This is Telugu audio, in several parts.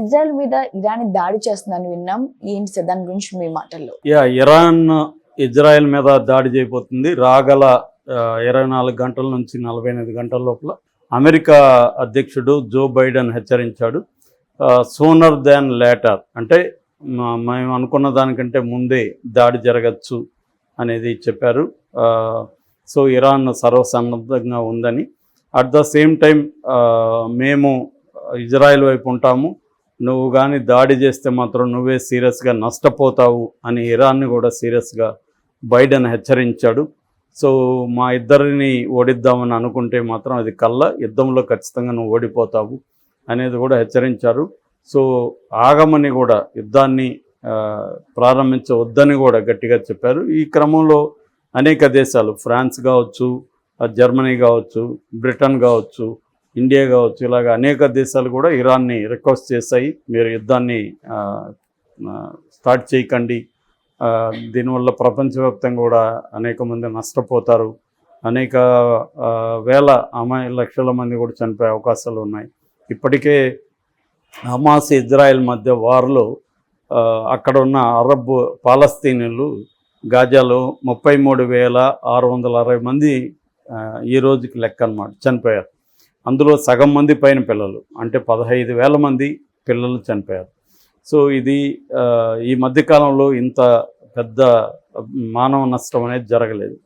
ఇజ్రాయెల్ మీద ఇరాన్ దాడి చేస్తుందని విన్నాం. ఏంటి సార్ దాని గురించి మీ మాటల్లో? యా ఇరాన్ ఇజ్రాయెల్ మీద దాడి చేయబోతుంది. రాగల ఇరవై నాలుగు గంటల నుంచి నలభై ఎనిమిది గంటల లోపల అమెరికా అధ్యక్షుడు జో బైడెన్ హెచ్చరించాడు. సోనర్ దాన్ లేటర్ అంటే మేము అనుకున్న దానికంటే ముందే దాడి జరగచ్చు అనేది చెప్పారు. సో ఇరాన్ సర్వసన్నద్ధంగా ఉందని. అట్ ద సేమ్ టైం మేము ఇజ్రాయెల్ వైపు ఉంటాము. నువ్వు కానీ దాడి చేస్తే మాత్రం నువ్వే సీరియస్గా నష్టపోతావు అని ఇరాన్ని కూడా సీరియస్గా బైడెన్ హెచ్చరించాడు. సో మా ఇద్దరిని ఓడిద్దామని అనుకుంటే మాత్రం అది కళ్ళ యుద్ధంలో ఖచ్చితంగా నువ్వు ఓడిపోతావు అనేది కూడా హెచ్చరించారు. సో ఆగమని కూడా యుద్ధాన్ని ప్రారంభించవద్దని కూడా గట్టిగా చెప్పారు. ఈ క్రమంలో అనేక దేశాలు ఫ్రాన్స్ కావచ్చు జర్మనీ కావచ్చు బ్రిటన్ కావచ్చు ఇండియా కావచ్చు ఇలాగ అనేక దేశాలు కూడా ఇరాన్ని రిక్వెస్ట్ చేశాయి. మీరు యుద్ధాన్ని స్టార్ట్ చేయకండి. దీనివల్ల ప్రపంచవ్యాప్తంగా కూడా అనేక మంది నష్టపోతారు. అనేక వేల అమ్మాయి లక్షల మంది కూడా చనిపోయే అవకాశాలు ఉన్నాయి. ఇప్పటికే హమాస్ ఇజ్రాయెల్ మధ్య వార్లో అక్కడ ఉన్న అరబ్ పాలస్తీనులు గాజాలో ముప్పై మూడు వేల ఆరు వందల అరవై మంది ఈ రోజుకి లెక్క అన్నమాట చనిపోయారు. అందులో సగం మంది పైన పిల్లలు. అంటే పదహైదు వేల మంది పిల్లలు చనిపోయారు. సో ఇది ఈ మధ్యకాలంలో ఇంత పెద్ద మానవ నష్టం అనేది జరగలేదు.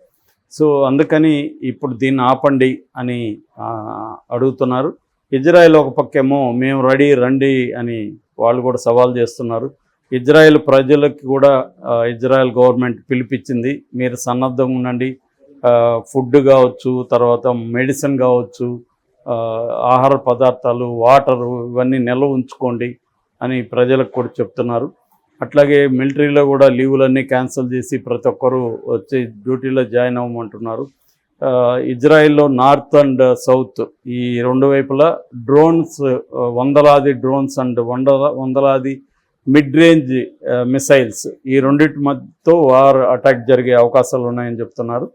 సో అందుకని ఇప్పుడు దీన్ని ఆపండి అని అడుగుతున్నారు. ఇజ్రాయెల్ ఒక పక్కేమో మేము రెడీ రండి అని వాళ్ళు కూడా సవాల్ చేస్తున్నారు. ఇజ్రాయెల్ ప్రజలకు కూడా ఇజ్రాయెల్ గవర్నమెంట్ పిలిపించింది మీరు సన్నద్ధంగా ఉండండి. ఫుడ్ కావచ్చు తర్వాత మెడిసిన్ కావచ్చు ఆహార పదార్థాలు వాటరు ఇవన్నీ నిల్వ ఉంచుకోండి అని ప్రజలకు కూడా చెప్తున్నారు. అట్లాగే మిలిటరీలో కూడా లీవులన్నీ క్యాన్సిల్ చేసి ప్రతి ఒక్కరూ వచ్చి డ్యూటీలో జాయిన్ అవ్వమంటున్నారు. ఇజ్రాయిల్లో ఇజ్రాయెల్లో నార్త్ అండ్ సౌత్ ఈ రెండు వైపులా డ్రోన్స్ వందలాది డ్రోన్స్ అండ్ వందల వందలాది మిడ్ రేంజ్ మిసైల్స్ ఈ రెండింటి మధ్యతో వార్ అటాక్ జరిగే అవకాశాలు ఉన్నాయని చెప్తున్నారు.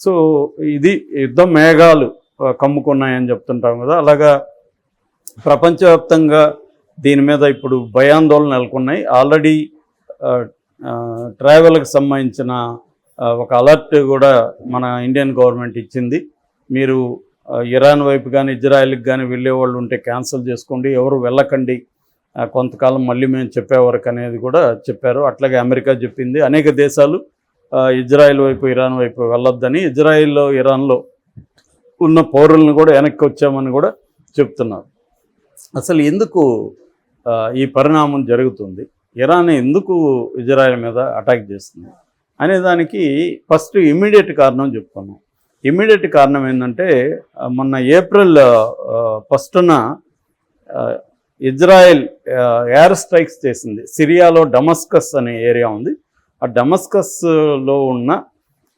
సో ఇది యుద్ధ మేఘాలు. కమ్ముకున్నాయని చెప్తుంటాం కదా. అలాగా ప్రపంచవ్యాప్తంగా దీని మీద ఇప్పుడు భయాందోళన నెలకొన్నాయి. ఆల్రెడీ ట్రావెల్కి సంబంధించిన ఒక అలర్ట్ కూడా మన ఇండియన్ గవర్నమెంట్ ఇచ్చింది. మీరు ఇరాన్ వైపు కానీ ఇజ్రాయెల్కి కానీ వెళ్ళే వాళ్ళు ఉంటే క్యాన్సిల్ చేసుకోండి. ఎవరు వెళ్ళకండి. కొంతకాలం మళ్ళీ మేము చెప్పేవరకు అనేది కూడా చెప్పారు. అట్లాగే అమెరికా చెప్పింది. అనేక దేశాలు ఇజ్రాయెల్ వైపు ఇరాన్ వైపు వెళ్ళొద్దని. ఇజ్రాయెల్లో ఇరాన్లో ఉన్న పౌరులను కూడా వెనక్కి వచ్చామని కూడా చెప్తున్నారు. అసలు ఎందుకు ఈ పరిణామం జరుగుతుంది? ఇరాన్ ఎందుకు ఇజ్రాయెల్ మీద అటాక్ చేస్తుంది? అనే దానికి ఫస్ట్ ఇమ్మీడియట్ కారణం చెప్తాను. ఇమ్మీడియట్ కారణం ఏంటంటే మొన్న ఏప్రిల్ ఫస్ట్న ఇజ్రాయెల్ ఎయిర్ స్ట్రైక్స్ చేసింది. సిరియాలో డమస్కస్ అనే ఏరియా ఉంది. ఆ డమస్కస్లో ఉన్న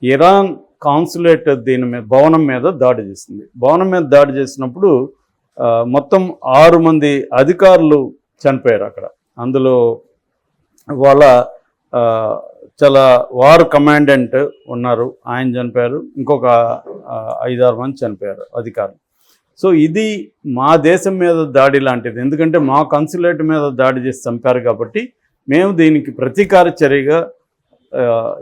ఇరాన్ కాన్సులేట్ దీని మీద భవనం మీద దాడి చేసింది. భవనం మీద దాడి చేసినప్పుడు మొత్తం ఆరు మంది అధికారులు చనిపోయారు అక్కడ. అందులో వాళ్ళ చాలా వార్ కమాండెంట్ ఉన్నారు. ఆయన చనిపోయారు. ఇంకొక ఐదారు మంది చనిపోయారు అధికారులు. సో ఇది మా దేశం మీద దాడి లాంటిది. ఎందుకంటే మా కన్సులేట్ మీద దాడి చేసి చంపారు కాబట్టి మేము దీనికి ప్రతీకార చర్యగా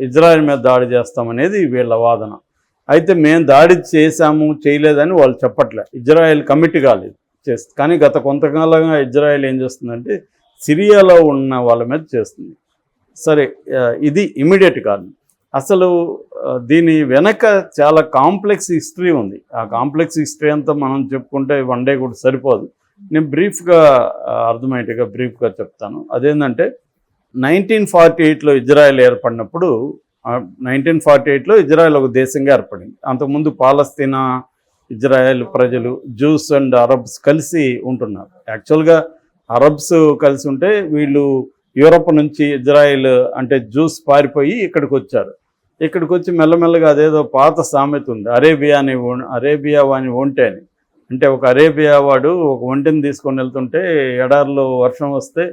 ఇజ్రాయెల్ మీద దాడి చేస్తామనేది వీళ్ళ వాదన. అయితే మేము దాడి చేశాము చేయలేదని వాళ్ళు చెప్పట్లే. ఇజ్రాయెల్ కమిటీ కాలేదు. చేస్తుంది కానీ గత కొంతకాలంగా ఇజ్రాయెల్ ఏం చేస్తుందంటే సిరియాలో ఉన్న వాళ్ళ మీద చేస్తుంది. సరే ఇది ఇమీడియట్ కాదు. అసలు దీని వెనక చాలా కాంప్లెక్స్ హిస్టరీ ఉంది. ఆ కాంప్లెక్స్ హిస్టరీ అంతా మనం చెప్పుకుంటే వన్ డే కూడా సరిపోదు. నేను బ్రీఫ్గా అర్థమయ్యేట్టుగా బ్రీఫ్గా చెప్తాను. అదేంటంటే నైన్టీన్ ఫార్టీ ఎయిట్లో ఇజ్రాయెల్ ఏర్పడినప్పుడు నైన్టీన్ ఫార్టీ ఎయిట్లో ఇజ్రాయెల్ ఒక దేశంగా ఏర్పడింది. అంతకుముందు పాలస్తీనా ఇజ్రాయెల్ ప్రజలు జూస్ అండ్ అరబ్స్ కలిసి ఉంటున్నారు. యాక్చువల్గా అరబ్స్ కలిసి ఉంటే వీళ్ళు యూరప్ నుంచి ఇజ్రాయెల్ అంటే జ్యూస్ పారిపోయి ఇక్కడికి వచ్చారు. ఇక్కడికి వచ్చి మెల్లమెల్లగా అదేదో పాత సామెత ఉంది. అరేబియా అని అరేబియా వాని ఒంటె అని. అంటే ఒక అరేబియా వాడు ఒక ఒంటెని తీసుకొని వెళ్తుంటే ఎడారిలో వర్షం వస్తే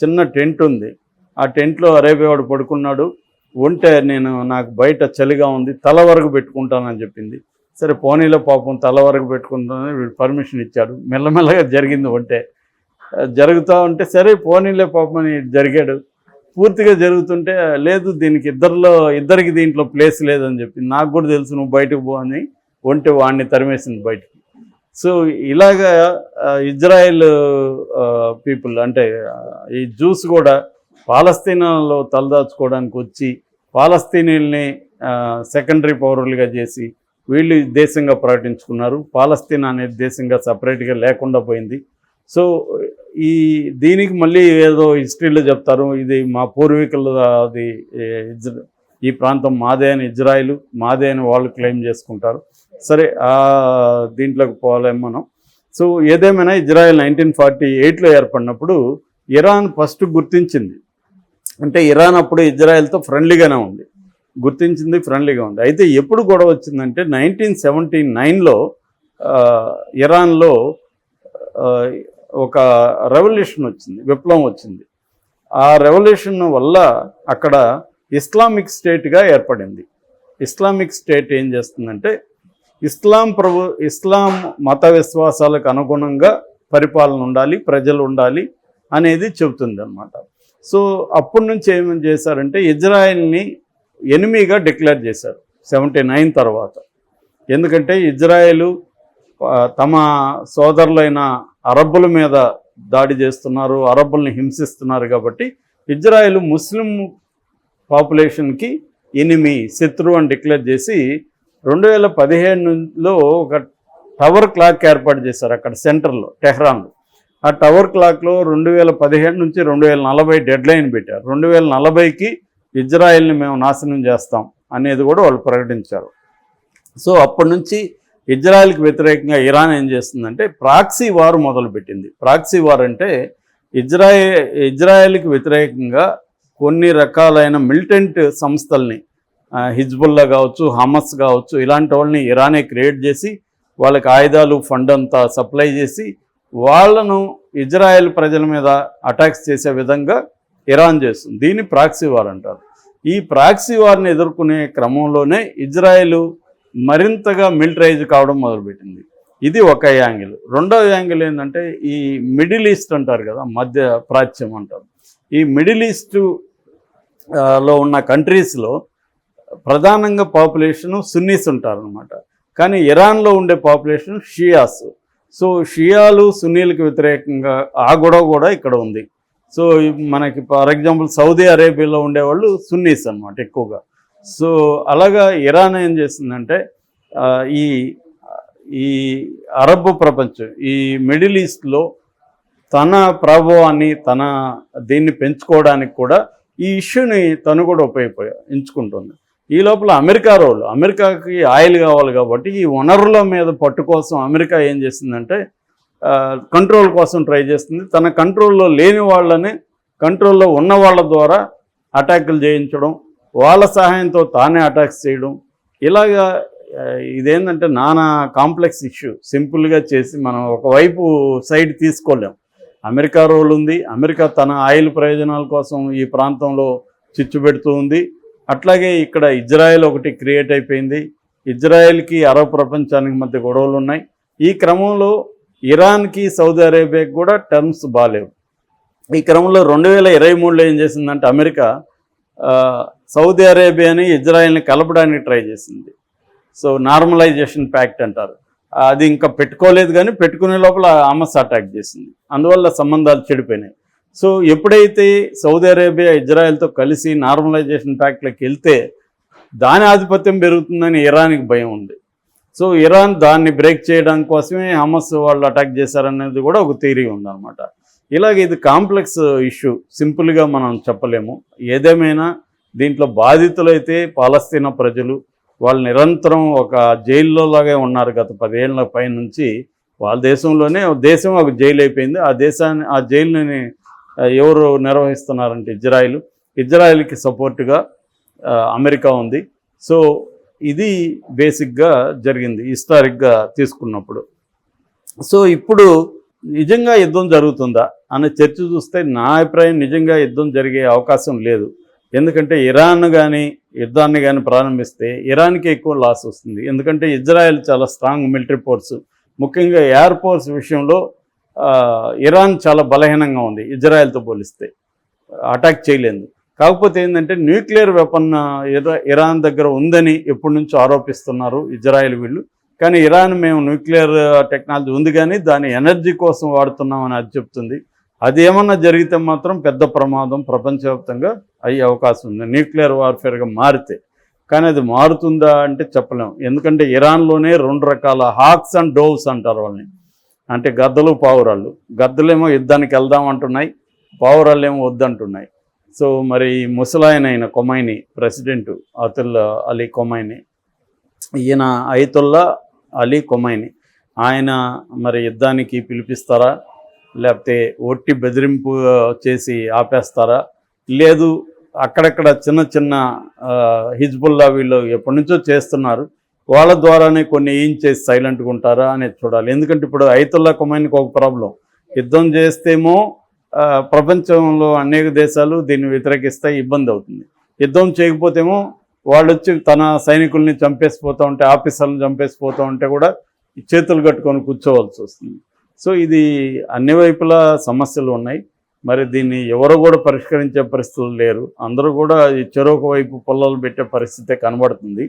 చిన్న టెంట్ ఉంది. ఆ టెంట్లో అరేబియా వాడు పడుకున్నాడు. ఉంటే నేను నాకు బయట చలిగా ఉంది తల వరకు పెట్టుకుంటానని చెప్పింది. సరే పోనీలో పాపం తల వరకు పెట్టుకుంటానని వీడు పర్మిషన్ ఇచ్చాడు. మెల్లమెల్లగా జరిగింది ఒంటె. జరుగుతూ ఉంటే సరే పోనీలే అని జరిగాడు. పూర్తిగా జరుగుతుంటే లేదు దీనికి ఇద్దరిలో ఇద్దరికి దీంట్లో ప్లేస్ లేదని చెప్పి నాకు కూడా తెలుసు నువ్వు బయటకు పో అని ఒంటి వాడిని తరిమేసింది బయటికి. సో ఇలాగా ఇజ్రాయెల్ పీపుల్ అంటే ఈ జ్యూస్ కూడా పాలస్తీనాలో తలదాచుకోవడానికి వచ్చి పాలస్తీనీల్ని సెకండరీ పౌరులుగా చేసి వీళ్ళు దేశంగా ప్రకటించుకున్నారు పాలస్తీనా అనేది దేశంగా సపరేట్గా లేకుండా పోయింది. సో ఈ దీనికి మళ్ళీ ఏదో హిస్టరీలో చెప్తారు. ఇది మా పూర్వీకుల అది ఈ ప్రాంతం మాదే అని ఇజ్రాయిల్ మాదే అని వాళ్ళు క్లెయిమ్ చేసుకుంటారు. సరే ఆ దీంట్లోకి పోలేం మనం. సో ఏదేమైనా ఇజ్రాయెల్ నైన్టీన్ ఫార్టీ ఎయిట్లో ఏర్పడినప్పుడు ఇరాన్ ఫస్ట్ గుర్తించింది. అంటే ఇరాన్ అప్పుడు ఇజ్రాయెల్తో ఫ్రెండ్లీగానే ఉంది. గుర్తించింది ఫ్రెండ్లీగా ఉంది. అయితే ఎప్పుడు గొడవ వచ్చిందంటే నైన్టీన్ సెవెంటీ నైన్లో ఇరాన్లో ఒక రెవల్యూషన్ వచ్చింది విప్లవం వచ్చింది. ఆ రెవల్యూషన్ వల్ల అక్కడ ఇస్లామిక్ స్టేట్గా ఏర్పడింది. ఇస్లామిక్ స్టేట్ ఏం చేస్తుందంటే ఇస్లాం ప్రభు ఇస్లాం మత విశ్వాసాలకు అనుగుణంగా పరిపాలన ఉండాలి ప్రజలు ఉండాలి అనేది చెబుతుంది అన్నమాట సో అప్పటి నుంచి ఏమేమి చేశారంటే ఇజ్రాయెల్ని ఎనిమిగా డిక్లేర్ చేశారు సెవెంటీ నైన్ తర్వాత. ఎందుకంటే ఇజ్రాయెలు తమ సోదరులైన అరబ్బుల మీద దాడి చేస్తున్నారు అరబ్బుల్ని హింసిస్తున్నారు కాబట్టి ఇజ్రాయెల్ ముస్లిం పాపులేషన్కి ఎనిమి శత్రువు అని డిక్లేర్ చేసి రెండు వేల పదిహేనులో ఒక టవర్ క్లాక్ ఏర్పాటు చేశారు అక్కడ సెంటర్లో టెహ్రాన్లో. ఆ టవర్ క్లాక్లో రెండు వేల పదిహేను నుంచి రెండు వేల నలభై డెడ్ లైన్ పెట్టారు. రెండు వేల నలభైకి ఇజ్రాయెల్ని మేము నాశనం చేస్తాం అనేది కూడా వాళ్ళు ప్రకటించారు. సో అప్పటి నుంచి ఇజ్రాయెల్కి వ్యతిరేకంగా ఇరాన్ ఏం చేస్తుందంటే ప్రాక్సీ వార్ మొదలుపెట్టింది. ప్రాక్సీ వార్ అంటే ఇజ్రాయే ఇజ్రాయెల్కి వ్యతిరేకంగా కొన్ని రకాలైన మిలిటెంట్ సంస్థల్ని హిజ్బుల్లా కావచ్చు హమస్ కావచ్చు ఇలాంటి వాళ్ళని ఇరానే క్రియేట్ చేసి వాళ్ళకి ఆయుధాలు ఫండ్ అంతా సప్లై చేసి వాళ్ళను ఇజ్రాయెల్ ప్రజల మీద అటాక్స్ చేసే విధంగా ఇరాన్ చేస్తుంది. దీన్ని ప్రాక్సీ వార్ అంటారు. ఈ ప్రాక్సీ వార్ని ఎదుర్కొనే క్రమంలోనే ఇజ్రాయెల్ మరింతగా మిలిటరైజ్ కావడం మొదలుపెట్టింది. ఇది ఒక యాంగిల్. రెండవ యాంగిల్ ఏంటంటే ఈ మిడిల్ ఈస్ట్ అంటారు కదా మధ్య ప్రాచ్యం అంటారు. ఈ మిడిల్ ఈస్ట్లో ఉన్న కంట్రీస్లో ప్రధానంగా పాపులేషన్ సున్నీస్ ఉంటారు అనమాట కానీ ఇరాన్లో ఉండే పాపులేషన్ షియాస్. సో షియాలు సున్నీలకు వ్యతిరేకంగా ఆ గొడవ కూడా ఇక్కడ ఉంది. సో మనకి ఫర్ ఎగ్జాంపుల్ సౌదీ అరేబియాలో ఉండేవాళ్ళు సున్నీస్ అన్నమాట ఎక్కువగా. సో అలాగా ఇరాన్ ఏం చేసిందంటే ఈ ఈ అరబ్ ప్రపంచం ఈ మిడిల్ ఈస్ట్లో తన ప్రభావాన్ని తన దీన్ని పెంచుకోవడానికి కూడా ఈ ఇష్యూని తను కూడా ఉపయోగ ఎంచుకుంటుంది. ఈ లోపల అమెరికా రోల్ అమెరికాకి ఆయిల్ కావాలి కాబట్టి ఈ వనరుల మీద పట్టు కోసం అమెరికా ఏం చేసిందంటే కంట్రోల్ కోసం ట్రై చేస్తుంది. తన కంట్రోల్లో లేని వాళ్ళని కంట్రోల్లో ఉన్న వాళ్ళ ద్వారా అటాకులు చేయించడం వాళ్ళ సహాయంతో తానే అటాక్స్ చేయడం. ఇలాగా ఇదేంటంటే నానా కాంప్లెక్స్ ఇష్యూ సింపుల్గా చేసి మనం ఒకవైపు సైడ్ తీసుకోలేం. అమెరికా రోల్ ఉంది. అమెరికా తన ఆయిల్ ప్రయోజనాల కోసం ఈ ప్రాంతంలో చిచ్చు పెడుతూ ఉంది. అట్లాగే ఇక్కడ ఇజ్రాయెల్ ఒకటి క్రియేట్ అయిపోయింది. ఇజ్రాయెల్కి అరబ్ ప్రపంచానికి మధ్య గొడవలు ఉన్నాయి. ఈ క్రమంలో ఇరాన్కి సౌదీ అరేబియాకి కూడా టర్మ్స్ బాగాలేవు ఈ క్రమంలో రెండు వేల ఇరవై మూడులో ఏం చేసిందంటే అమెరికా సౌదీ అరేబియాని ఇజ్రాయెల్ని కలపడానికి ట్రై చేసింది. సో నార్మలైజేషన్ ప్యాక్ట్ అంటారు. అది ఇంకా పెట్టుకోలేదు కానీ పెట్టుకునే లోపల అమస్ అటాక్ చేసింది. అందువల్ల సంబంధాలు చెడిపోయినాయి. సో ఎప్పుడైతే సౌదీ అరేబియా ఇజ్రాయెల్తో కలిసి నార్మలైజేషన్ ప్యాక్ట్లోకి వెళ్తే దాని ఆధిపత్యం పెరుగుతుందని ఇరాన్కి భయం ఉంది. సో ఇరాన్ దాన్ని బ్రేక్ చేయడం కోసమే హమస్ వాళ్ళు అటాక్ చేశారనేది కూడా ఒక థీరీ ఉందన్నమాట. ఇలాగ ఇది కాంప్లెక్స్ ఇష్యూ సింపుల్గా మనం చెప్పలేము. ఏదేమైనా దీంట్లో బాధితులైతే పాలస్తీనా ప్రజలు వాళ్ళు నిరంతరం ఒక జైల్లో లాగే ఉన్నారు గత పదేళ్ళ పై నుంచి వాళ్ళ దేశంలోనే దేశం ఒక జైలు అయిపోయింది ఆ దేశాన్ని ఆ జైలుని ఎవరు నిర్వహిస్తున్నారంటే ఇజ్రాయిల్. ఇజ్రాయిల్కి సపోర్ట్గా అమెరికా ఉంది. సో ఇది బేసిక్గా జరిగింది హిస్టారిక్గా తీసుకున్నప్పుడు. సో ఇప్పుడు నిజంగా యుద్ధం జరుగుతుందా అనే చర్చ చూస్తే నా అభిప్రాయం నిజంగా యుద్ధం జరిగే అవకాశం లేదు. ఎందుకంటే ఇరాన్ కానీ యుద్ధాన్ని కానీ ప్రారంభిస్తే ఇరాన్కి ఎక్కువ లాస్ వస్తుంది. ఎందుకంటే ఇజ్రాయెల్ చాలా స్ట్రాంగ్ మిలిటరీ ఫోర్స్ ముఖ్యంగా ఎయిర్ ఫోర్స్ విషయంలో ఇరాన్ చాలా బలహీనంగా ఉంది ఇజ్రాయెల్తో పోలిస్తే. అటాక్ చేయలేదు. కాకపోతే ఏంటంటే న్యూక్లియర్ వెపన్ ఇరాన్ దగ్గర ఉందని ఎప్పటి నుంచో ఆరోపిస్తున్నారు ఇజ్రాయెల్ వీళ్ళు. కానీ ఇరాన్ మేము న్యూక్లియర్ టెక్నాలజీ ఉంది కానీ దాని ఎనర్జీ కోసం వాడుతున్నామని అది చెప్తుంది. అది ఏమన్నా జరిగితే మాత్రం పెద్ద ప్రమాదం ప్రపంచవ్యాప్తంగా అయ్యే అవకాశం ఉంది. న్యూక్లియర్ వార్ఫేర్గా మారితే. కానీ అది మారుతుందా అంటే చెప్పలేము ఎందుకంటే ఇరాన్లోనే రెండు రకాల హాక్స్ అండ్ డోవ్స్ అంటారు వాళ్ళని. అంటే గద్దలు పావురాళ్ళు. గద్దలేమో యుద్ధానికి వెళ్దాం అంటున్నాయి పావురాళ్ళు ఏమో వద్దంటున్నాయి. సో మరి ముసలాయన అయిన కొమైని ప్రెసిడెంట్ అతుల్లా అలీ కొమైని ఈయన అయితుల్లా అలీ కొమైని ఆయన మరి యుద్ధానికి పిలిపిస్తారా? లేకపోతే ఒట్టి బెదిరింపు చేసి ఆపేస్తారా? లేదు అక్కడక్కడ చిన్న చిన్న హిజ్బుల్లా వీళ్ళు ఎప్పటి నుంచో చేస్తున్నారు. వాళ్ళ ద్వారానే కొన్ని ఏం చేసి సైలెంట్గా ఉంటారా అనేది చూడాలి. ఎందుకంటే ఇప్పుడు ఐతుల్లా కుమైన్కి ఒక ప్రాబ్లం. యుద్ధం చేస్తేమో ప్రపంచంలో అనేక దేశాలు దీన్ని వ్యతిరేకిస్తే ఇబ్బంది అవుతుంది. యుద్ధం చేయకపోతేమో వాళ్ళు వచ్చి తన సైనికుల్ని చంపేసిపోతూ ఉంటే ఆఫీసర్లను చంపేసిపోతూ ఉంటే కూడా చేతులు కట్టుకొని కూర్చోవాల్సి వస్తుంది. సో ఇది అన్ని వైపులా సమస్యలు ఉన్నాయి. మరి దీన్ని ఎవరు కూడా పరిష్కరించే పరిస్థితులు లేరు. అందరూ కూడా ఈ చెరొక వైపు పొలాలు పెట్టే పరిస్థితే కనబడుతుంది.